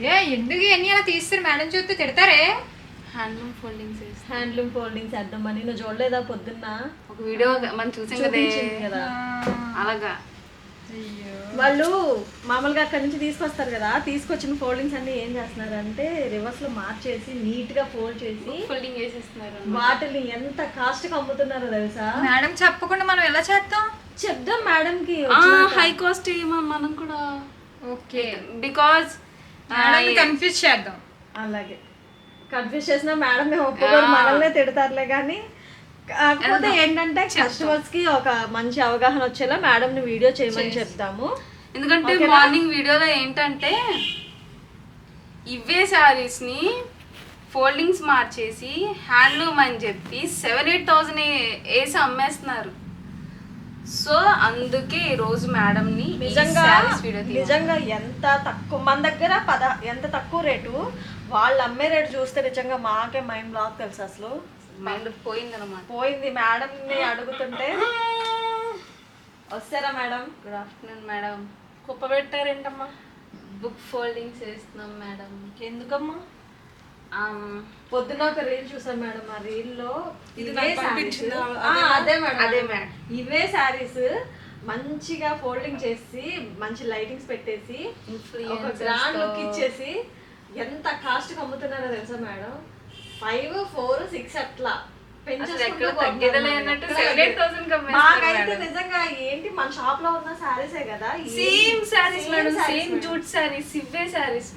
ఏ ఎందుకు ఎన్ని అలా తీస్తారు? మేడం చూస్తే తిడతారే? హ్యాండ్లూమ్ ఫోల్డింగ్స్ హ్యాండ్లూమ్ ఫోల్డింగ్స్ వేద్దామని నువ్వు చూడలేదా పొద్దున్న? ఒక వీడియో మనం చూసాం కదే అలాగా. అయ్యో. వాళ్ళు మామూలుగా అక్కడి నుంచి తీసుకొస్తారు కదా. తీసుకొచ్చిన ఫోల్డింగ్స్ అన్ని ఏం చేస్తున్నారు అంటే రివర్స్లో మార్చేసి నీట్గా ఫోల్డ్ చేసి ఫోల్డింగ్ వేసేస్తున్నారు వాటిని ఎంత కాస్ట్కి అమ్ముతున్నారో తెలుసా? మేడం చెప్పకుండా మనం ఎలా చేద్దాం? చెప్దాం మేడం కి హై కాస్ట్ మనం కూడా. ఓకే. బికాజ్ మేడం కన్ఫ్యూజ్ చేద్దాం. అలాగే. కన్ఫ్యూజ్ చేసిన మేడం మేము ఒప్పుకోరు మనల్నే తిడతారులే కానీ కాకపోతే ఏంటంటే కస్టమర్స్కి ఒక మంచి అవగాహన వచ్చేలా మేడం ని వీడియో చేయమని చెప్తాము. ఎందుకంటే మార్నింగ్ వీడియోలో ఏంటంటే ఇవే శారీస్ని ఫోల్డింగ్స్ మార్చేసి హ్యాండ్లూమ్ అని చెప్పి సెవెన్ ఎయిట్ థౌసండ్ వేసి అమ్మేస్తున్నారు. సో అందుకే ఈ రోజు మేడం ని నిజంగా నిజంగా ఎంత తక్కువ మన దగ్గర పద ఎంత తక్కువ రేటు వాళ్ళు అమ్మే రేటు చూస్తే నిజంగా మాకే మైండ్ బ్లాక్ తెలుసు అసలు. మైండ్ పోయిందనమాట పోయింది మేడం ని అడుగుతుంటే. వస్తారా మేడం? Good afternoon madam. కుప్ప పెట్టారేంటమ్మా బుక్ ఫోల్డింగ్స్ వేస్తున్నాం మేడం. ఎందుకమ్మా? పొద్దున ఒక రీల్ చూసాను మేడం. ఆ రీల్లో ఇవే అదే మేడం. అదే మేడం. ఇవే శారీస్ మంచిగా ఫోల్డింగ్ చేసి మంచి లైటింగ్స్ పెట్టేసి ఒక గ్రాండ్ లుక్ ఇచ్చేసి ఎంత కాస్ట్ అమ్ముతున్నారో తెలుసా మేడం? ఫైవ్ ఫోర్ సిక్స్ అట్లా. మాకైతే నిజంగా ఏంటి మన షాప్లో ఉన్న శారీసే కదా ఈ- సేమ్ మేడం సేమ్. జూట్ ఇవే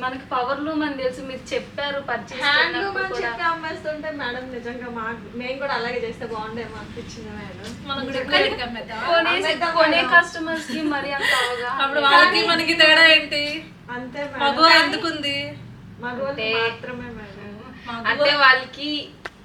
మనకి పవర్ లూమ్ అని తెలుసు మీరు చెప్పారు పర్చేస్ హ్యాండ్లూమ్ అని చెప్పి అమ్మేస్తుంటే మేడం నిజంగా మా మేము కూడా అలాగే చేస్తే బాగుండేమో అనిపించింది మేడం. కొనే కస్టమర్స్కి మరి అంత అప్పుడు వాళ్ళకి మనకి తేడా ఏంటి? అంతే మగ ఎందుకుంది? మగవాళ్ళు మాత్రమే మేడం. అంటే వాళ్ళకి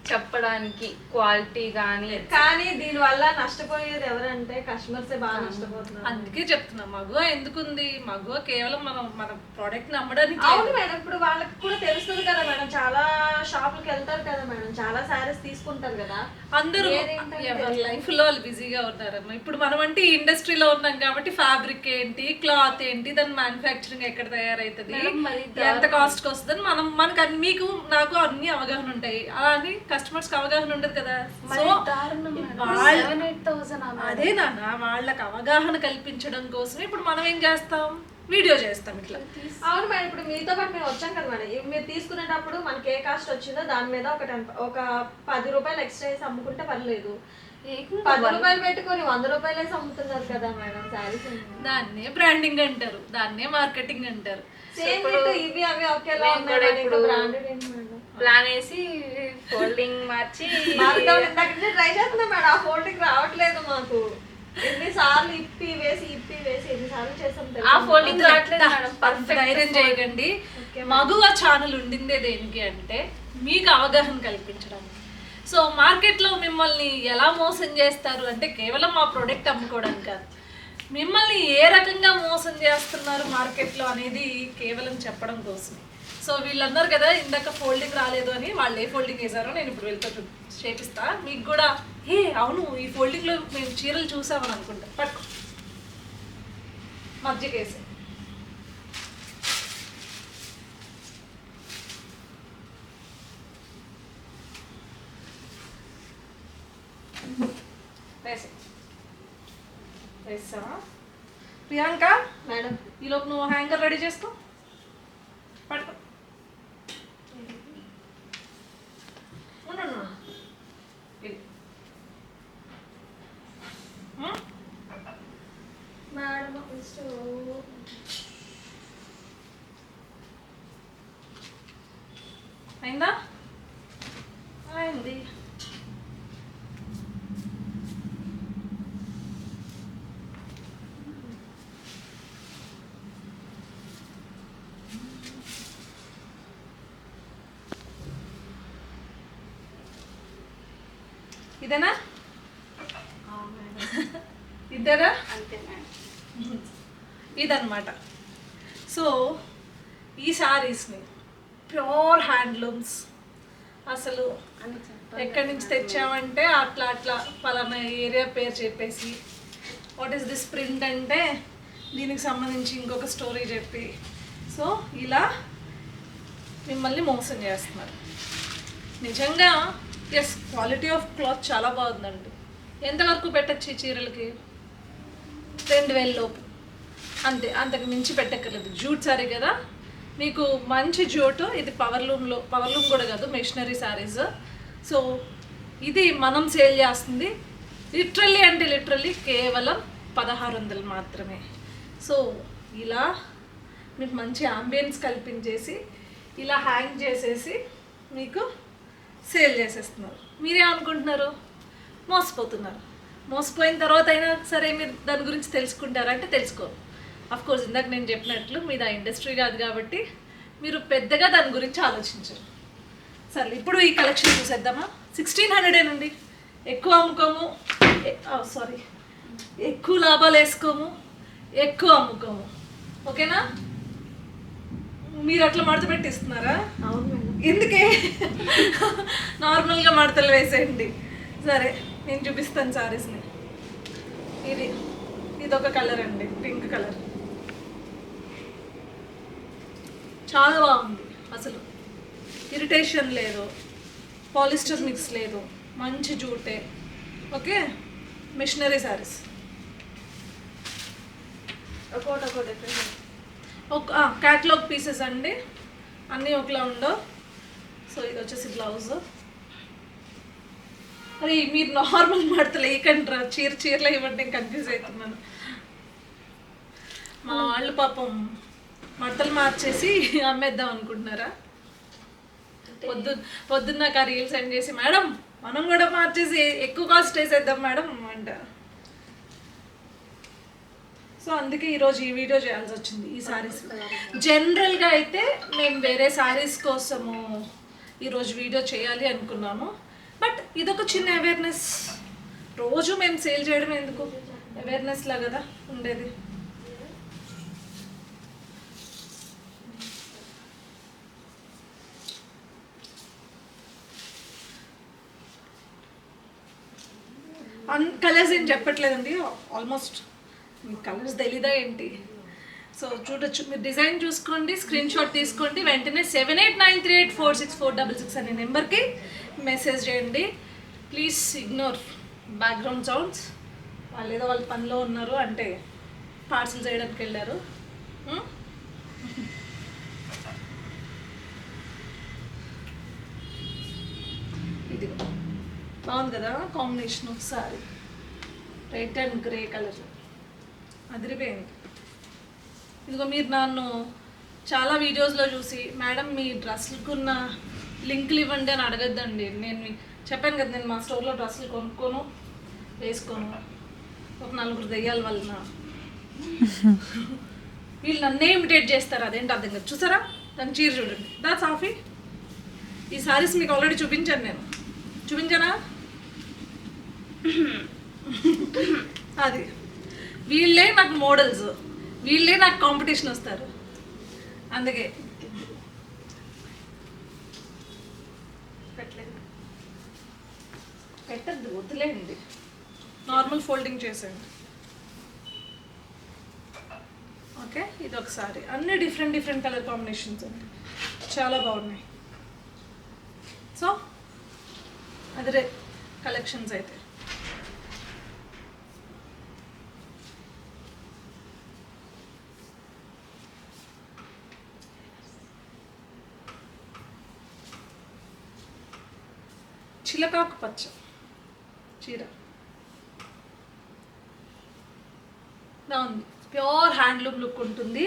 చెప్పడానికి క్వాలిటీ గానీ కానీ దీని వల్ల నష్టపోయేది ఎవరంటే కస్టమర్సే బాగా నష్టపోతున్నారు. అందుకే చెప్తున్నా మగువ ఎందుకుంది? మగువ కేవలం మనం మన ప్రోడక్ట్ నమ్మడానికి అవును మేడం ఇప్పుడు వాళ్ళకి కూడా తెలుస్తుంది కదా మేడం చాలా వెళ్తారు కదా మేడం చాలా శారీస్ తీసుకుంటారు కదా. అందరూ ఎవరి లైఫ్లో వాళ్ళు బిజీగా ఉన్నారమ్మా. ఇప్పుడు మనం అంటే ఈ ఇండస్ట్రీలో ఉన్నాం కాబట్టి ఫ్యాబ్రిక్ ఏంటి క్లాత్ ఏంటి దాని మ్యానుఫ్యాక్చరింగ్ ఎక్కడ తయారైతుంది ఎంత కాస్ట్కి వస్తుంది మనం మనకు అన్ని మీకు నాకు అన్ని అవగాహన ఉంటాయి. అలా అని కస్టమర్స్కి అవగాహన ఉండదు కదా. సో అదే నాన్న వాళ్ళకి అవగాహన కల్పించడం కోసం ఇప్పుడు మనం ఏం చేస్తాం? వీడియో చేస్తాం ఇట్లా. అవును మేడం ఇప్పుడు మీతో పాటు మేము వచ్చాం కదా మేడం. మీరు తీసుకునేటప్పుడు మనకి ఏ కాస్ట్ వచ్చిందో దాని మీద ఒక టెన్ ఒక పది రూపాయలు ఎక్స్ట్రా వేసి అమ్ముకుంటే పర్లేదు. పది రూపాయలు పెట్టుకొని వంద రూపాయలు అమ్ముతున్నారు కదా మేడం శారీస్ దాన్నే బ్రాండింగ్ అంటారు. దాన్నే మార్కెటింగ్ అంటారు. సేమ్ ఇవి అవి ఒకేలా ఉన్నాయి బ్రాండెడ్ ఏంటి మేడం ప్లాన్ వేసి ఫోల్డింగ్ మార్చి ట్రై చేస్తున్నాం మేడం. ఆ ఫోల్డింగ్ రావట్లేదు మాకు. ఎన్నిసార్లు ఇప్పి వేసి ఇప్పి వేసి ఎన్నిసార్లు చేసాం ఆ తెలుసా? ఫోల్డింగ్ రావట్లేదు మేడం. అంత. పర్ఫెక్ట్ ధైర్యం చేయకండి. మగువ ఛానల్ ఉండిందే దేనికి అంటే మీకు అవగాహన కల్పించడానికి. సో మార్కెట్లో మిమ్మల్ని ఎలా మోసం చేస్తారు అంటే కేవలం మా ప్రోడక్ట్ అమ్ముకోవడానికి కాదు. మిమ్మల్ని ఏ రకంగా మోసం చేస్తున్నారు మార్కెట్లో అనేది కేవలం చెప్పడం కోసం సో వీళ్ళన్నారు కదా ఇందాక ఫోల్డింగ్ రాలేదు అని వాళ్ళు ఏ ఫోల్డింగ్ వేసారో నేను ఇప్పుడు వెళ్తా చేపిస్తా. మీకు కూడా అవును ఈ ఫోల్డింగ్లో మేము చీరలు చూసామని అనుకుంటా. పట్టుకో మధ్యకేసి వేసి. వేసావా ప్రియాంక? మేడం. ఈలోపు నువ్వు హ్యాంగర్ రెడీ చేసుకో. పట్టుకో అయిందా అయింది ఇదేనా ఇద్దరా అంతే మేడం ఇదన్నమాట సో ఈ శారీస్ని ప్యూర్ హ్యాండ్లూమ్స్. అసలు ఎక్కడి నుంచి తెచ్చామంటే అట్లా అట్లా పలానా ఏరియా పేరు చెప్పేసి. వాట్ ఈస్ దిస్ ప్రింట్ అంటే దీనికి సంబంధించి ఇంకొక స్టోరీ చెప్పి. సో ఇలా మిమ్మల్ని మోసం చేస్తున్నారు. నిజంగా ఎస్ క్వాలిటీ ఆఫ్ క్లాత్ చాలా బాగుందండి. ఎంతవరకు పెట్టచ్చు ఈ చీరలకి? రెండు వేల లోపు. అంతే అంతకు మించి పెట్టక్కర్లేదు. జూట్ సారీ కదా? మీకు మంచి జోటు ఇది పవర్ లూమ్లో పవర్ లూమ్ కూడా కాదు మిషనరీ శారీస్. సో ఇది మనం సేల్ చేస్తుంది లిటరల్లీ అంటే లిటరల్లీ కేవలం పదహారు వందలు మాత్రమే. సో ఇలా మీకు మంచి ఆంబియన్స్ కల్పించేసి ఇలా హ్యాంగ్ చేసేసి మీకు సేల్ చేసేస్తున్నారు. మీరేమనుకుంటున్నారు? మోసపోతున్నారు. మోసపోయిన తర్వాత అయినా సరే మీరు దాని గురించి తెలుసుకుంటారంటే తెలుసుకోరు. అఫ్ కోర్స్ ఇందాక నేను చెప్పినట్లు మీది ఇండస్ట్రీ కాదు కాబట్టి మీరు పెద్దగా దాని గురించి ఆలోచించరు. సరే ఇప్పుడు ఈ కలెక్షన్ చూసేద్దామా? సిక్స్టీన్ హండ్రెడేనండి ఎక్కువ అమ్ముకోము సారీ ఎక్కువ లాభాలు వేసుకోము ఎక్కువ అమ్ముకోము. ఓకేనా? మీరు అట్లా మడత పెట్టి ఇస్తున్నారా అవును ఎందుకే? నార్మల్గా మడతలు వేసేయండి. సరే నేను చూపిస్తాను సారీస్ని. ఇది ఇది ఒక కలర్ అండి పింక్ కలర్. చాలా బాగుంది. అసలు ఇరిటేషన్ లేదు పాలిస్టర్ మిక్స్ లేదు మంచి జూటే. ఓకే? మిషనరీ సారీస్ ఒక్కోటి ఒక్కో డిఫరెంట్ ఒక క్యాటలాగ్ పీసెస్ అండి. అన్నీ ఒకలా ఉండవు సో ఇది వచ్చేసి బ్లౌజ్ మరి మీరు నార్మల్ మడతలు వేయకండి రా చీర చీరలు ఇవ్వండి కన్ఫ్యూజ్ అవుతున్నాను. మా వాళ్ళు పాపం మడతలు మార్చేసి అమ్మేద్దాం అనుకుంటున్నారా? పొద్దు పొద్దున్న నాకు ఆ రీల్ సెండ్ చేసి మేడం మనం కూడా మార్చేసి ఎక్కువ కాస్ట్ వేసేద్దాం మేడం అంట. సో అందుకే ఈరోజు ఈ వీడియో చేయాల్సి వచ్చింది ఈ సారీస్ జనరల్గా అయితే మేము వేరే సారీస్ కోసము ఈరోజు వీడియో చేయాలి అనుకున్నాము. బట్ ఇదొక చిన్న అవేర్నెస్ రోజు మేము సేల్ చేయడం ఎందుకు? అవేర్నెస్లా కదా ఉండేది. అన్ కలర్స్ ఏం చెప్పట్లేదండి. ఆల్మోస్ట్ కలర్స్ తెలీదా ఏంటి? సో చూడొచ్చు. మీరు డిజైన్ చూసుకోండి స్క్రీన్ షాట్ తీసుకోండి. వెంటనే seven eight nine three eight four six four double six అనే నెంబర్కి మెసేజ్ చేయండి. Please ignore background sounds. వాళ్ళు ఏదో వాళ్ళ పనిలో ఉన్నారు అంటే పార్సల్ చేయడానికి వెళ్ళారు. ఇదిగో. బాగుంది కదా? కాంబినేషన్ ఒకసారి. రెడ్ అండ్ గ్రే కలర్ అదిరిపోయింది. ఇదిగో మీరు నన్ను చాలా వీడియోస్లో చూసి మేడం మీ డ్రెస్సులకున్న లింకులు ఇవ్వండి అని అడగద్దండి. నేను చెప్పాను కదా నేను మా స్టోర్లో డ్రెస్సులు కొనుక్కోను వేసుకోను. ఒక నలుగురు దెయ్యాల వలన. వీళ్ళు నన్నే ఇమిటేట్ చేస్తారు అదేంటి అర్థం కాదు. చూసారా? దాని చీర చూడండి. దా సాఫీ ఈ సారీస్ మీకు ఆల్రెడీ చూపించాను నేను. చూపించానా? అది. వీళ్ళే నాకు మోడల్స్. వీళ్ళే నాకు కాంపిటీషన్ వస్తారు. అందుకే. పెట్టద్దు వదిలేయండి నార్మల్ ఫోల్డింగ్ చేసేయండి. ఓకే ఇది ఒకసారి అన్ని డిఫరెంట్ డిఫరెంట్ కలర్ కాంబినేషన్స్ అండి. చాలా బాగున్నాయి. సో అదే కలెక్షన్స్ అయితే. చిలకాకు పచ్చ. చీర. ఉంది. ప్యూర్ హ్యాండ్లూమ్ లుక్ ఉంటుంది.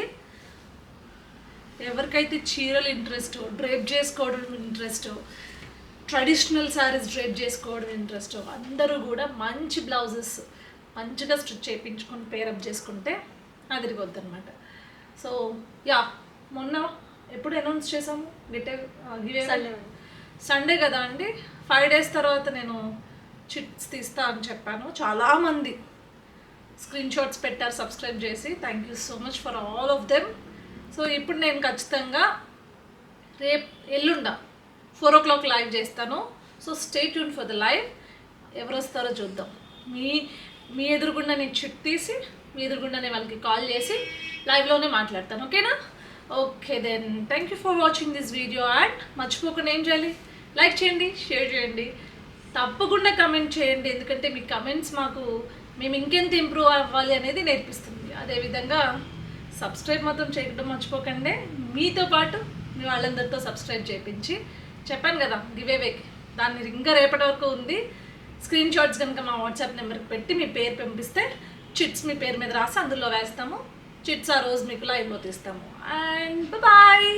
ఎవరికైతే చీరలు ఇంట్రెస్ట్ డ్రేప్ చేసుకోవడం ఇంట్రెస్ట్ ట్రెడిషనల్ శారీస్ డ్రేప్ చేసుకోవడం ఇంట్రెస్ట్ అందరూ కూడా మంచి బ్లౌజెస్ మంచిగా స్టిచ్ చేయించుకొని పేరప్ చేసుకుంటే అదిరిపోద్ది అనమాట సో యా మొన్న ఎప్పుడు అనౌన్స్ చేసాము గిట్టే Sunday. సండే కదా అండి? ఫైవ్ డేస్ తర్వాత నేను చిట్స్ తీస్తా అని చెప్పాను. చాలామంది స్క్రీన్ షాట్స్ పెట్టారు సబ్స్క్రైబ్ చేసి. Thank you so much for all of them so ఇప్పుడు నేను ఖచ్చితంగా రేపు ఎల్లుండ ఫోర్ ఓ క్లాక్ లైవ్ చేస్తాను. So stay tuned for the live ఎవరు వస్తారో చూద్దాం. మీ మీ ఎదురుగుండా నేను చిట్ తీసి మీ ఎదురుగుండా నేను వాళ్ళకి కాల్ చేసి లైవ్లోనే మాట్లాడతాను. ఓకేనా okay then thank you for watching this video and మర్చిపోకుండా ఏం చేయాలి? లైక్ చేయండి షేర్ చేయండి. తప్పకుండా కమెంట్ చేయండి. ఎందుకంటే మీ కమెంట్స్ మాకు మేము ఇంకెంత ఇంప్రూవ్ అవ్వాలి అనేది నేర్పిస్తుంది. అదేవిధంగా సబ్స్క్రైబ్ మాత్రం చేయడం మర్చిపోకండి. మీతో పాటు మీ వాళ్ళందరితో సబ్స్క్రైబ్ చేయించి చెప్పాను కదా గివేవేకి దాన్ని ఇంకా రేపటి వరకు ఉంది. స్క్రీన్ షాట్స్ కనుక మా వాట్సాప్ నెంబర్కి పెట్టి మీ పేరు పంపిస్తే చిట్స్ మీ పేరు మీద రాసి అందులో వేస్తాము. చిట్స్ ఆ రోజు మీకు లైవ్లో తీస్తాము. And bye